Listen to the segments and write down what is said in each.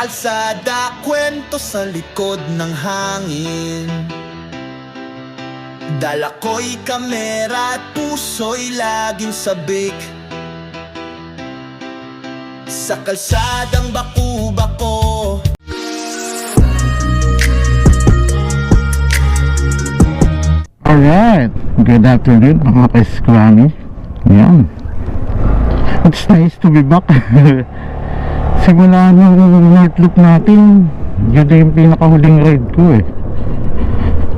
alsada Kwento sa likod ng hangin. Dala ko'y kamera at puso'y laging sabik. Sa kalsadang baku-bako Alright, good afternoon mga ka-Scrummy Yan. It's nice to be back Simula nung North Loop natin Yun na yung pinakahuling ride ko eh.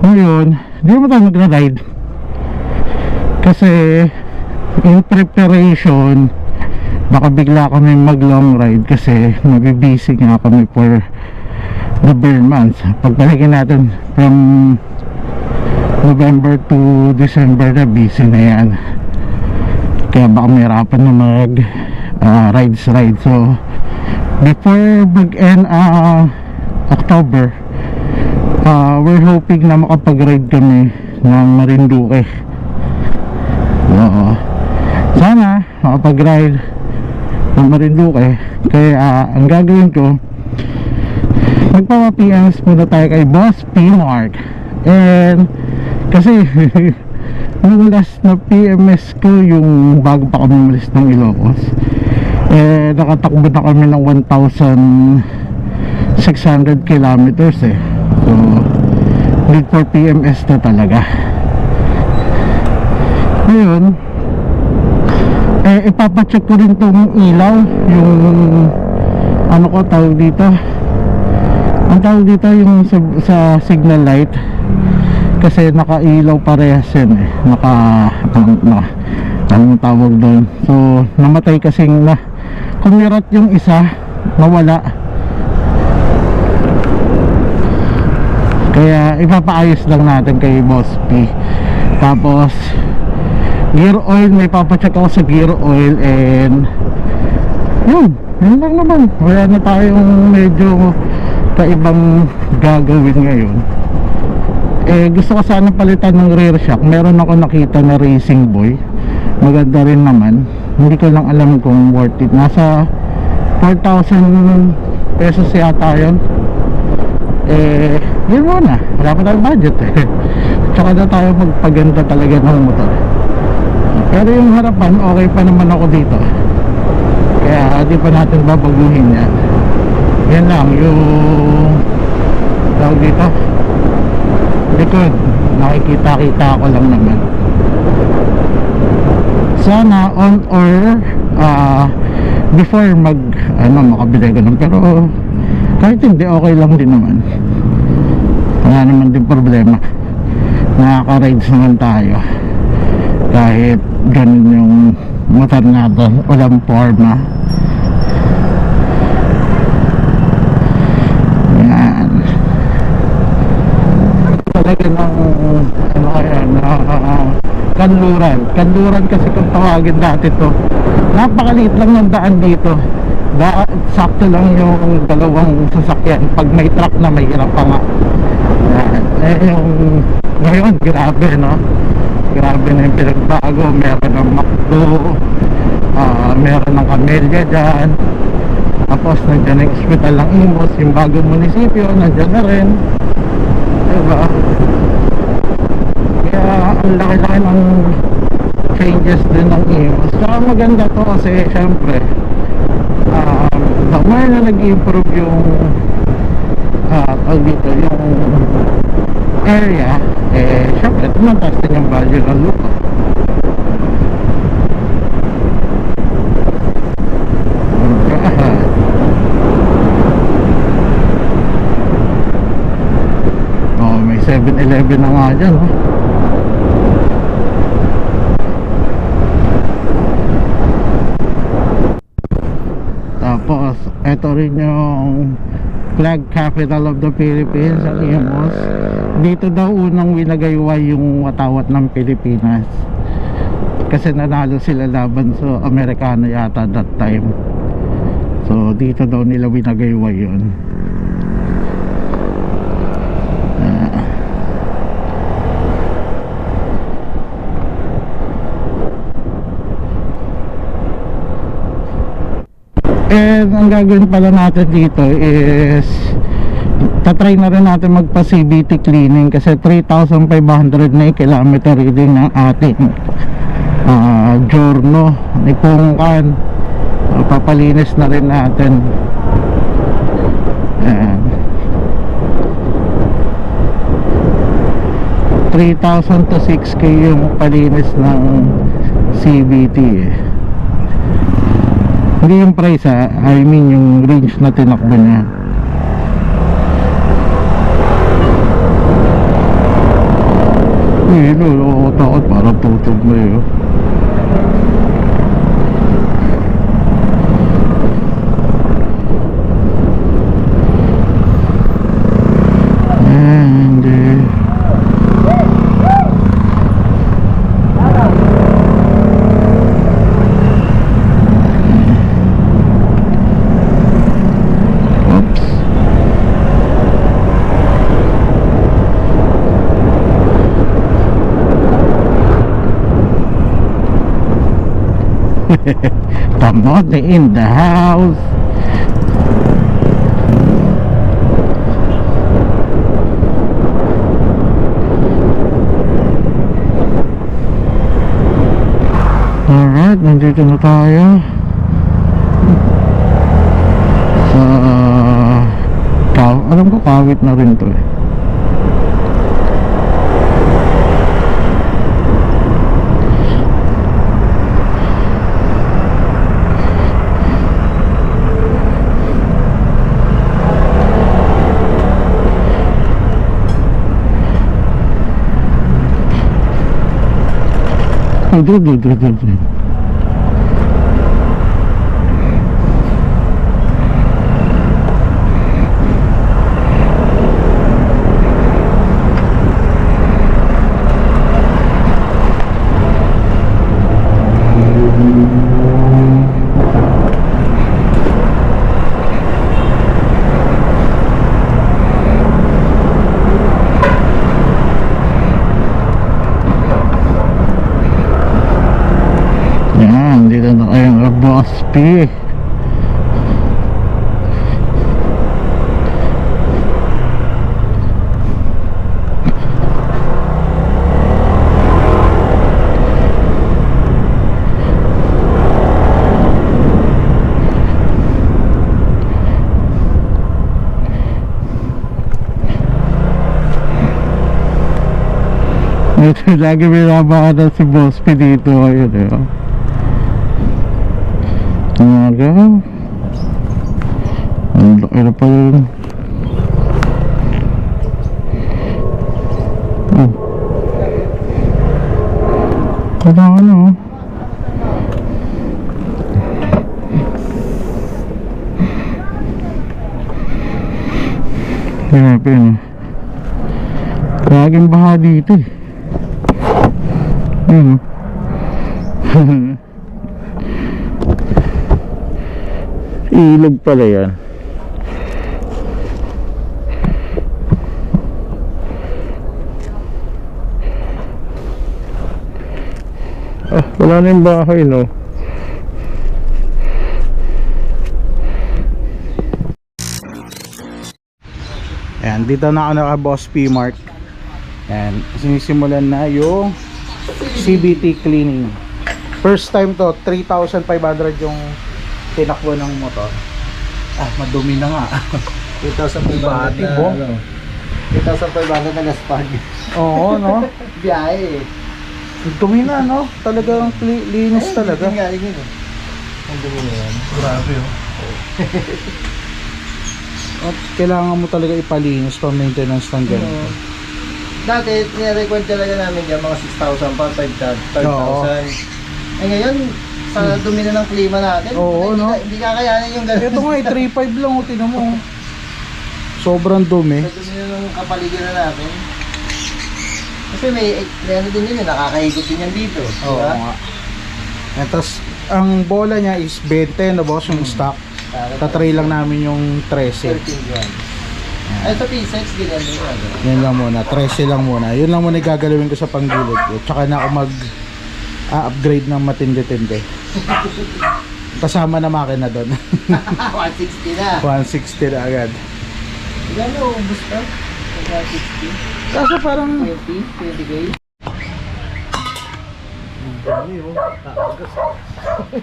Ngayon, hindi naman tayo magra-ride Kasi In preparation Baka bigla kami mag long ride Kasi nabibisi nga kami for The bare months. Pagbalikin natin from November to December na busy na yan. Kaya baka mahirapan na mag ah, rides ride so before mag end ah, October ah, we're hoping na makapag ride kami ng Marinduque. Oo. Sana makapag ride ng Marinduque. Kaya ah, ang gagawin ko magpapa-PMs muna tayo kay Boss P Mark and kasi nung last na PMS ko yung bago pa kami umalis ng Ilocos eh nakatakbo na kami ng 1,600 kilometers eh. So need for PMS na talaga. Ngayon eh ipapacheck ko rin tong ilaw yung ano ko tawag dito. Ang tawag dito yung sa, sa signal light. Kasi nakailaw parehas yan eh. Naka ano, na, anong tawag doon? So namatay kasing na kumirat yung isa nawala kaya ipapaayos lang natin kay Boss P. Tapos gear oil may papacheck ako sa gear oil and yun yun lang naman. Wala na tayong medyo kaibang gagawin ngayon. Eh gusto ko sana palitan ng rear shock. Meron ako nakita na racing boy. Maganda rin naman hindi ko lang alam kung worth it. Nasa 4,000 pesos yata yun. Eh yun muna. Wala pa tayong budget eh. Tsaka na tayo magpaganda talaga ng motor. Pero yung harapan okay pa naman ako dito. Kaya di pa natin babaguhin yan. Yan lang yung tawag dito. Likod. Nakikita-kita ko lang naman sana on or ah, before mag ano makabili ko nun pero kahit hindi okay lang din naman. Wala naman din problema. Nakaka-rides naman tayo. Kahit ganun yung motor natin walang forma. Yan. Talaga ng ano kaya na kanluran. Kanluran kasi kung tawagin dati to. Napakaliit lang ng daan dito. Da sakto lang yung dalawang sasakyan pag may truck na may hirap pa nga. Eh yung ngayon grabe no? Grabe na yung pinagbago. Meron ng McDo ah meron ng Camellia dyan. Tapos nandiyan ang hospital ng Imos yung bagong munisipyo nandiyan na rin. Diba ang laki-laki ng changes din ng Imos saka maganda to kasi syempre um, the more na nag-improve yung uh, dito yung area eh syempre tumataas din yung value ng lupa Oh, may 7-Eleven na nga dyan, oh. Tapos, ito rin yung flag capital of the Philippines, ang Imus. Dito daw unang winagayway yung watawat ng Pilipinas. Kasi nanalo sila laban sa Amerikano yata that time. So, dito daw nila winagayway yun. And ang gagawin pala natin dito is tatry na rin natin magpa CBT cleaning kasi 3,500 na yung kilometer reading ng ating ah giorno ni Pungkan Ah, papalinis na rin natin Ayan. 3,000 to 6K yung palinis ng CBT eh. Hindi yung price ha, I mean yung range na tinakbo niya. Eh, no, ako takot parang tutog na yun. And uh, Oops. Kamote in the house. Alright, nandito na tayo. Sa kaw alam ko kawit na rin to eh. 对对对对对 P. Ito, lagi binabaka si Boss P dito. Ayun eh. Umaga. Ang laki na pala yun. Oh. Kailangan na oh. Grabe no. Laging baha dito eh. Yun oh. Ilog pala yan. Ah, wala na yung bahay, no? Ayan, dito na ako naka-boss P-Mark. Ayan, sinisimulan na yung CBT cleaning. First time to, 3,500 yung tinakbo ng motor. Ah, madumi na nga. 2,500 Bati, na bo. ano. 2,500 na gaspag. Oo, no? Biyahe eh. Dumi na, no? Talagang linis talaga. Yun nga, yun yun. Ang dumi na yan. Grabe, oh. At kailangan mo talaga ipalinis pa maintenance ng ganito. Oo. Dati, nire-record talaga namin dyan mga 6,000 pa, 5,000. Oo. Eh ngayon, sa dumi na ng klima natin, Oo, hindi, no? ka- hindi kakayanin yung ganun. Ito nga, eh, 3.5 lang, oh, tinan mo. oh. Sobrang dumi. Sa dumi na ng kapaligiran natin. Kasi may, may ano din yun, eh, nakakahigot din yan dito. Oo diba? nga. And tas, ang bola niya is 20 na boss yung stock. Tatry lang namin yung 13. 13 yan. Ay, sa P6, ganyan din yan. Lang muna, 13 lang muna. Yun lang muna gagalawin ko sa panggilid ko. Tsaka na ako mag a-upgrade ng matindi-tindi. kasama na makina doon. 160 na. 160 na agad. Ilan na ubus ka? 160? Kaso parang 20? 20k? Dami oh. Taagas.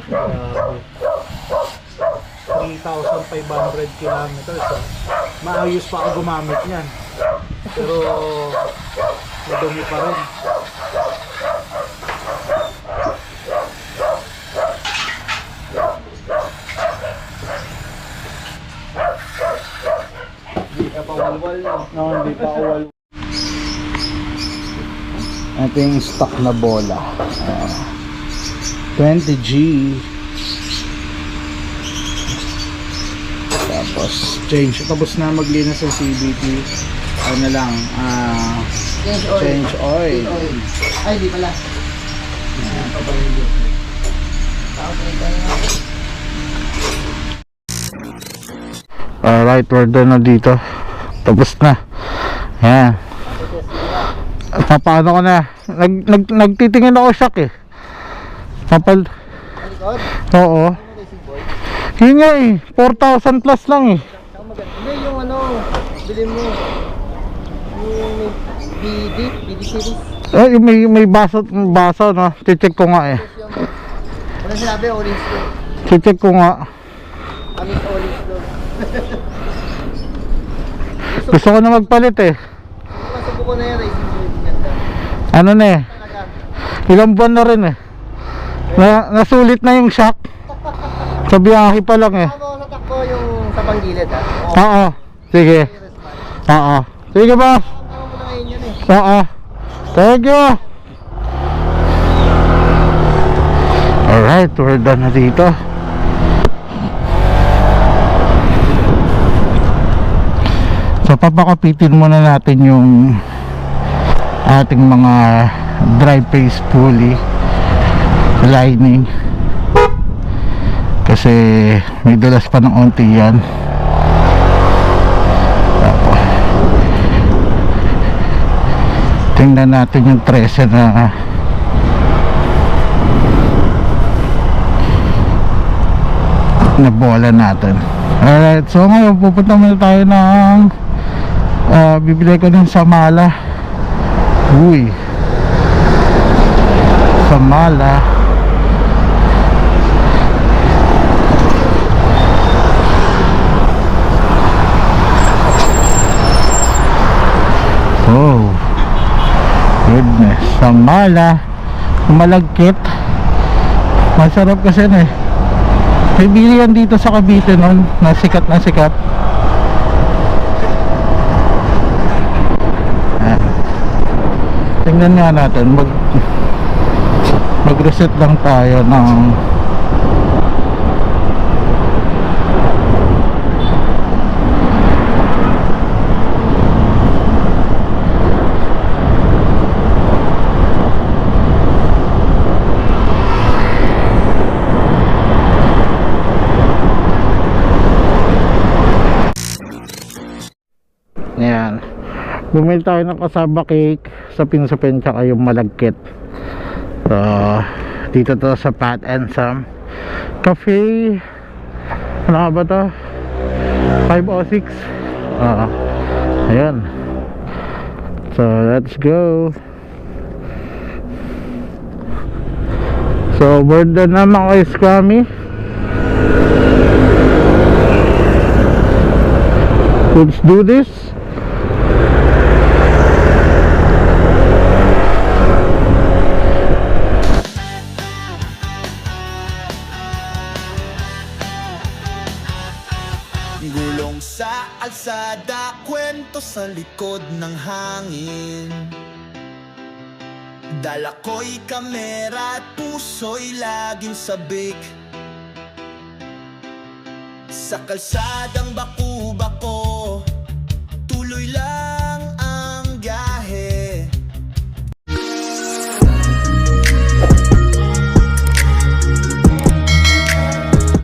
Grabe. 3,500 kilometers ah. Maayos pa ako gumamit niyan. Pero madumi pa rin. Hindi ka pa walwal no? No, hindi pa awal. Ito yung stock na bola. Ah, 20G. Tapos change. Tapos na maglinis sa CBT. Ano lang, ah, Change oil. change oil. Oil. Ay, di pala. Ayan, nga. Alright, we're done na dito. Tapos na. Yan. Papaano ko na? Nag, nag, nagtitingin ako shock eh. Papal. Oo. Ano? Yun nga eh. 4,000 plus lang eh. Hindi, yung ano, bilhin mo. Yung may BD, BD series. Eh, yung may, may baso, baso no? Check ko nga eh. Wala sinabi, orange look. Check ko nga. Kami orange look. Gusto ko na magpalit eh. Masubo ko na yung racing. Ganda. Ano na eh. Ilang buwan na rin eh. Na, nasulit na yung shock. Sa biyahe pa lang eh. Ako sa takbo yung sa panggilid ha. Oo. Oo. Sige. Oo. Sige ba? Eh. Oo. Thank you. Alright, we're done na dito. So papakapitin muna natin yung ating mga dry paste pulley lining. Kasi may dulas pa ng onti yan. Tingnan natin yung 13 na na bola natin. Alright so ngayon pupunta muna tayo ng ah, bibili ko ng samala uy. Samala oh. Goodness. Samala malagkit. Masarap kasi na eh. May bili yan dito sa Cavite noon. Na sikat na sikat tingnan nga natin mag mag reset lang tayo ng Yan. Bumili tayo ng kasaba cake sa pinsapen tsaka yung malagkit. So, dito to sa Pat and Sam Cafe. Ano ba to? 506. Ah, ayan. So, let's go. So, done na mga Scrummy. Let's do this. Gulong sa alsada, kwento sa likod ng hangin. Dala ko'y kamera at puso'y laging sabik. Sa kalsadang bakuba ko Tuloy lang